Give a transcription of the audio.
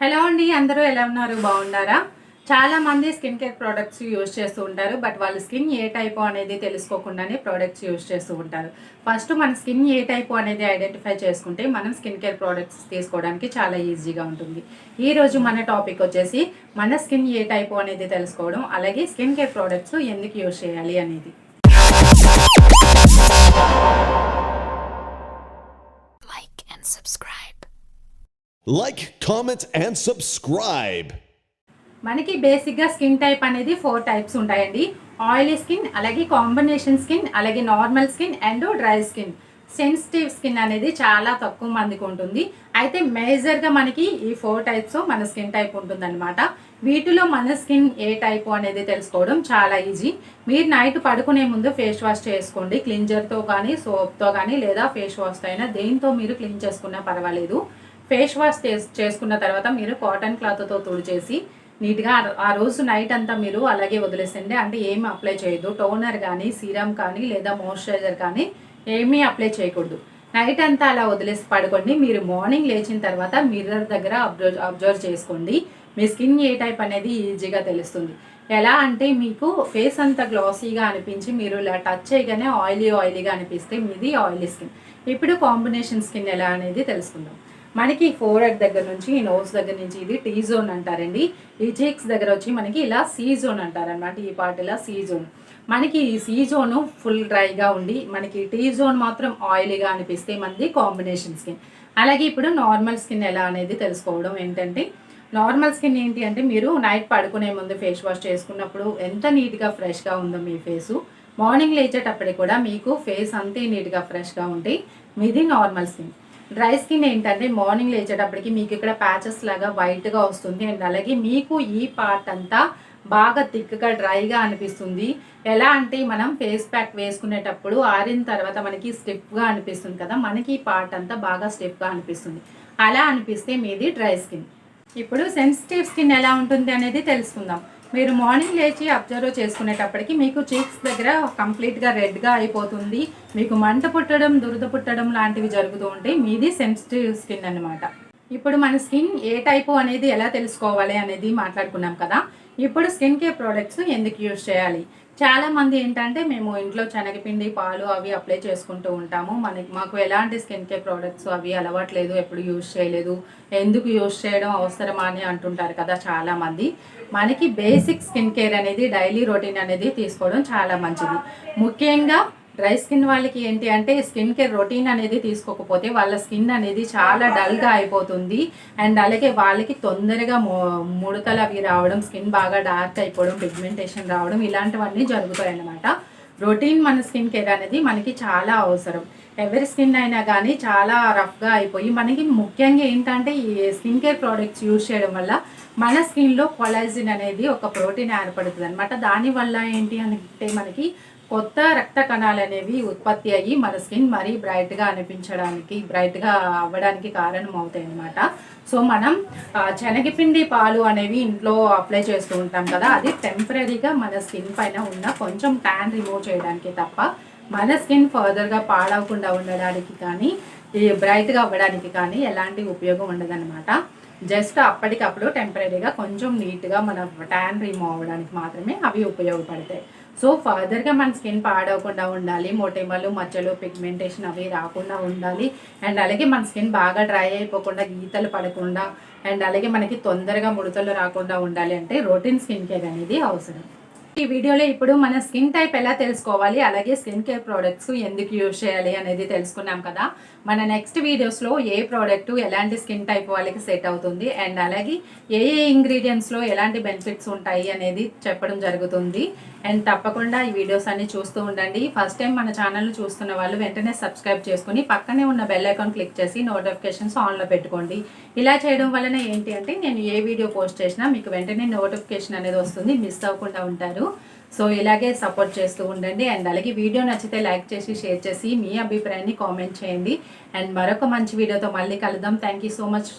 Hello అండి అందరూ ఎలా ఉన్నారు? బాగున్నారా? చాలా మంది స్కిన్ కేర్ ప్రోడక్ట్స్ యూజ్ చేస్తూ ఉంటారు బట్ వాళ్ళ స్కిన్ ఏ టైపు అనేది తెలుసుకోకుండానే ప్రోడక్ట్స్ యూజ్ చేస్తూ ఉంటారు. ఫస్ట్ మన స్కిన్ ఏ టైపు అనేది ఐడెంటిఫై చేసుకుంటే మనం స్కిన్ కేర్ ప్రోడక్ట్స్ తీసుకోవడానికి చాలా ఈజీగా ఉంటుంది. ఈ రోజు మన టాపిక్ వచ్చేసి మన స్కిన్ ఏ టైపు అనేది తెలుసుకోవడం అలాగే స్కిన్ కేర్ ప్రోడక్ట్స్ ఎందుకు యూజ్ చేయాలి అనేది. లైక్ కామెంట్ అండ్ సబ్స్క్రైబ్ మనకి బేసిక్గా స్కిన్ టైప్ అనేది ఫోర్ టైప్స్ ఉంటాయండి. ఆయిలీ స్కిన్ అలాగే కాంబినేషన్ స్కిన్ అలాగే normal skin and dry skin. Sensitive skin అనేది చాలా తక్కువ మందికి ఉంటుంది. అయితే మేజర్గా మనకి ఈ ఫోర్ టైప్స్ మన స్కిన్ టైప్ ఉంటుందన్నమాట. వీటిలో మన స్కిన్ ఏ టైపు అనేది తెలుసుకోవడం చాలా ఈజీ. మీరు నైట్ పడుకునే ముందు ఫేస్ వాష్ చేసుకోండి. క్లింజర్తో కానీ సోప్తో కానీ లేదా ఫేస్ వాష్తో అయినా దేంతో మీరు క్లీన్ చేసుకున్నా పర్వాలేదు. ఫేస్ వాష్ చేసుకున్న తర్వాత మీరు కాటన్ క్లాత్తో తుడిచేసి నీట్గా ఆ- రోజు నైట్ అంతా మీరు అలాగే వదిలేసండి అంటే ఏమి అప్లై చేయొద్దు. టోనర్ కానీ సీరం కానీ లేదా మాయిశ్చరైజర్ కానీ ఏమీ అప్లై చేయకూడదు. నైట్ అంతా అలా వదిలేసి పడుకోండి. మీరు మార్నింగ్ లేచిన తర్వాత మిర్రర్ దగ్గర అబ్జర్వ్ అబ్జర్వ్ చేసుకోండి. మీ స్కిన్ ఏ టైప్ అనేది ఈజీగా తెలుస్తుంది. ఎలా అంటే మీకు ఫేస్ అంతా గ్లాసీగా అనిపించి మీరు ఇలా టచ్ చేయగానే ఆయిలీ ఆయిలీగా అనిపిస్తే మీది ఆయిలీ స్కిన్. ఇప్పుడు కాంబినేషన్ స్కిన్ ఎలా అనేది తెలుసుకుందాం. మనకి ఫోర్ హెడ్ దగ్గర నుంచి ఈ నోస్ దగ్గర నుంచి ఇది టీ జోన్ అంటారండి. ఈ చీక్స్ దగ్గర వచ్చి మనకి ఇలా సీ జోన్ అంటారనమాట ఈ పార్ట్ ఇలా సీ జోన్ మనకి ఈ సీ జోన్ ఫుల్ డ్రైగా ఉండి మనకి టీ జోన్ మాత్రం ఆయిలీగా అనిపిస్తే మనది కాంబినేషన్ స్కిన్ అలాగే ఇప్పుడు నార్మల్ స్కిన్ ఎలా అనేది తెలుసుకోవడం ఏంటంటే నార్మల్ స్కిన్ ఏంటి అంటే మీరు నైట్ పడుకునే ముందు ఫేస్ వాష్ చేసుకున్నప్పుడు ఎంత నీట్గా ఫ్రెష్గా ఉందో మీ ఫేసు మార్నింగ్ లేచేటప్పటికి కూడా మీకు ఫేస్ అంతే నీట్గా ఫ్రెష్గా ఉంటే మీది నార్మల్ స్కిన్ డ్రై స్కిన్ ఏంటంటే మార్నింగ్ లేచేటప్పటికి మీకు ఇక్కడ ప్యాచెస్ లాగా వైట్గా వస్తుంది అండ్ అలాగే మీకు ఈ పార్ట్ అంతా బాగా థిక్గా డ్రైగా అనిపిస్తుంది. ఎలా అంటే మనం ఫేస్ ప్యాక్ వేసుకునేటప్పుడు ఆరిన తర్వాత మనకి స్టిఫ్గా అనిపిస్తుంది కదా మనకి ఈ పార్ట్ అంతా బాగా స్టిఫ్గా అనిపిస్తుంది. అలా అనిపిస్తే మీది డ్రై స్కిన్. ఇప్పుడు సెన్సిటివ్ స్కిన్ ఎలా ఉంటుంది అనేది తెలుసుకుందాం. మీరు మార్నింగ్ లేచి అబ్జర్వ్ చేసుకునేటప్పటికి మీకు చీక్స్ దగ్గర కంప్లీట్గా రెడ్గా అయిపోతుంది. మీకు మంట పుట్టడం దురద పుట్టడం లాంటివి జరుగుతూ ఉంటాయి మీది సెన్సిటివ్ స్కిన్ అన్నమాట. ఇప్పుడు మన స్కిన్ ఏ టైపు అనేది ఎలా తెలుసుకోవాలి అనేది మాట్లాడుకున్నాం కదా. ఇప్పుడు స్కిన్ కేర్ ప్రోడక్ట్స్ ఎందుకు యూజ్ చేయాలి? చాలామంది ఏంటంటే మేము ఇంట్లో శనగపిండి పాలు అవి అప్లై చేసుకుంటూ ఉంటాము. మనకి మాకు ఎలాంటి స్కిన్ కేర్ ప్రోడక్ట్స్ అవి అలవాట్లేదు ఎప్పుడు యూజ్ చేయలేదు ఎందుకు యూజ్ చేయడం అవసరమా అని అంటుంటారు కదా చాలామంది మనకి బేసిక్ స్కిన్ కేర్ అనేది డైలీ రొటీన్ అనేది తీసుకోవడం చాలా మంచిది. ముఖ్యంగా డ్రై స్కిన్ వాళ్ళకి ఏంటి అంటే స్కిన్ కేర్ రొటీన్ అనేది తీసుకోకపోతే వాళ్ళ స్కిన్ అనేది చాలా డల్గా అయిపోతుంది. అండ్ అలాగే వాళ్ళకి తొందరగా ముడతలు అవి రావడం స్కిన్ బాగా డార్క్ అయిపోవడం పిగ్మెంటేషన్ రావడం ఇలాంటివన్నీ జరుగుతాయి అన్నమాట రొటీన్ మన స్కిన్ కేర్ అనేది మనకి చాలా అవసరం. ఎవరి స్కిన్ అయినా కానీ చాలా రఫ్గా అయిపోయి మనకి ముఖ్యంగా ఏంటంటే ఈ స్కిన్ కేర్ ప్రోడక్ట్స్ యూజ్ చేయడం వల్ల మన స్కిన్లో కొలాజిన్ అనేది ఒక ప్రోటీన్ ఏర్పడుతుంది అనమాట దానివల్ల ఏంటి అంటే మనకి కొత్త రక్త కణాలు అనేవి ఉత్పత్తి అయ్యి మన స్కిన్ మరీ బ్రైట్గా అనిపించడానికి బ్రైట్గా అవ్వడానికి కారణం అవుతాయి అన్నమాట సో మనం శనగపిండి పాలు అనేవి ఇంట్లో అప్లై చేస్తూ ఉంటాం కదా అది టెంపరీగా మన స్కిన్ పైన ఉన్న కొంచెం ట్యాన్ రిమూవ్ చేయడానికి తప్ప మన స్కిన్ ఫర్దర్గా పాడవకుండా ఉండడానికి కానీ ఈ బ్రైట్గా అవ్వడానికి కానీ ఎలాంటి ఉపయోగం ఉండదన్నమాట. జస్ట్ అప్పటికప్పుడు టెంపరీగా కొంచెం నీట్గా మన ట్యాన్ రిమూవ్ అవ్వడానికి మాత్రమే అవి ఉపయోగపడతాయి. సో ఫర్దర్గా మన స్కిన్ పాడవకుండా ఉండాలి. మొటిమలు మచ్చలు పిగ్మెంటేషన్ అవి రాకుండా ఉండాలి. అండ్ అలాగే మన స్కిన్ బాగా డ్రై అయిపోకుండా గీతలు పడకుండా అండ్ అలాగే మనకి తొందరగా ముడతలు రాకుండా ఉండాలి అంటే రొటీన్ స్కిన్ కేర్ అనేది అవసరం. ఈ వీడియోలో ఇప్పుడు మన స్కిన్ టైప్ ఎలా తెలుసుకోవాలి అలాగే స్కిన్ కేర్ ప్రోడక్ట్స్ ఎందుకు యూజ్ చేయాలి అనేది తెలుసుకున్నాం కదా. మన నెక్స్ట్ వీడియోస్లో ఏ ప్రోడక్ట్ ఎలాంటి స్కిన్ టైప్ వాళ్ళకి సెట్ అవుతుంది అండ్ అలాగే ఏ ఏ ఇంగ్రీడియంట్స్లో ఎలాంటి బెనిఫిట్స్ ఉంటాయి అనేది చెప్పడం జరుగుతుంది. అండ్ తప్పకుండా ఈ వీడియోస్ అన్ని చూస్తూ ఉండండి. ఫస్ట్ టైం మన ఛానల్ చూస్తున్న వాళ్ళు వెంటనే సబ్స్క్రైబ్ చేసుకుని పక్కనే ఉన్న బెల్ ఐకాన్ క్లిక్ చేసి నోటిఫికేషన్స్ ఆన్లో పెట్టుకోండి. ఇలా చేయడం వలన ఏంటి అంటే నేను ఏ వీడియో పోస్ట్ చేసినా మీకు వెంటనే నోటిఫికేషన్ అనేది వస్తుంది. మిస్ అవ్వకుండా ఉంటారు. సో ఇలాగే సపోర్ట్ చేస్తూ ఉండండి. అండ్ అలాగే వీడియో నచ్చితే లైక్ చేసి షేర్ చేసి మీ అభిప్రాయాన్ని కామెంట్ చేయండి. అండ్ మరొక మంచి వీడియోతో మళ్ళీ కలుద్దాం. Thank you so much